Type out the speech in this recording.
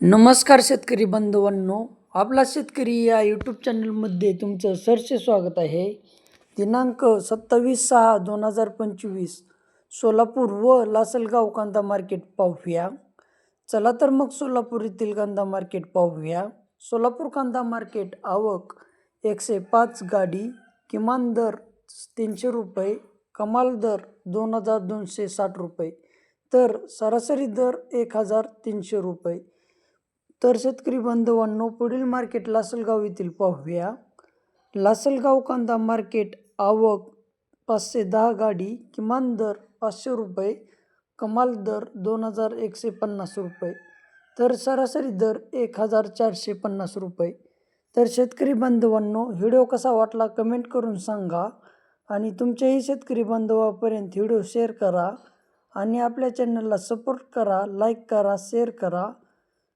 नमस्कार शेतकरी बांधवांनो आपला शेतकरी या यूट्यूब चॅनलमध्ये तुमचं सरसे स्वागत आहे. दिनांक सत्तावीस सहा दोन हजार पंचवीस सोलापूर व लासलगाव कांदा मार्केट पाहूया. चला तर मग सोलापूर येथील कांदा मार्केट पाहूया. सोलापूर कांदा मार्केट आवक एकशे पाच गाडी किमान दर तीनशे रुपये कमाल दर दोन हजार दोनशे साठ रुपये तर सरासरी दर एक हजार तीनशे रुपये तर शेतकरी बांधवांनो पुढील मार्केट लासलगाव येथील पाहूया. लासलगाव कांदा मार्केट आवक पाचशे दहा गाडी किमान दर पाचशे रुपये कमाल दर दोन हजार एकशे पन्नास रुपये तर सरासरी दर एक हजार चारशे पन्नास रुपये. तर शेतकरी बांधवांनो व्हिडिओ कसा वाटला कमेंट करून सांगा आणि तुमच्याही शेतकरी बांधवापर्यंत व्हिडिओ शेअर करा आणि आपल्या चॅनलला सपोर्ट करा लाईक करा शेअर करा.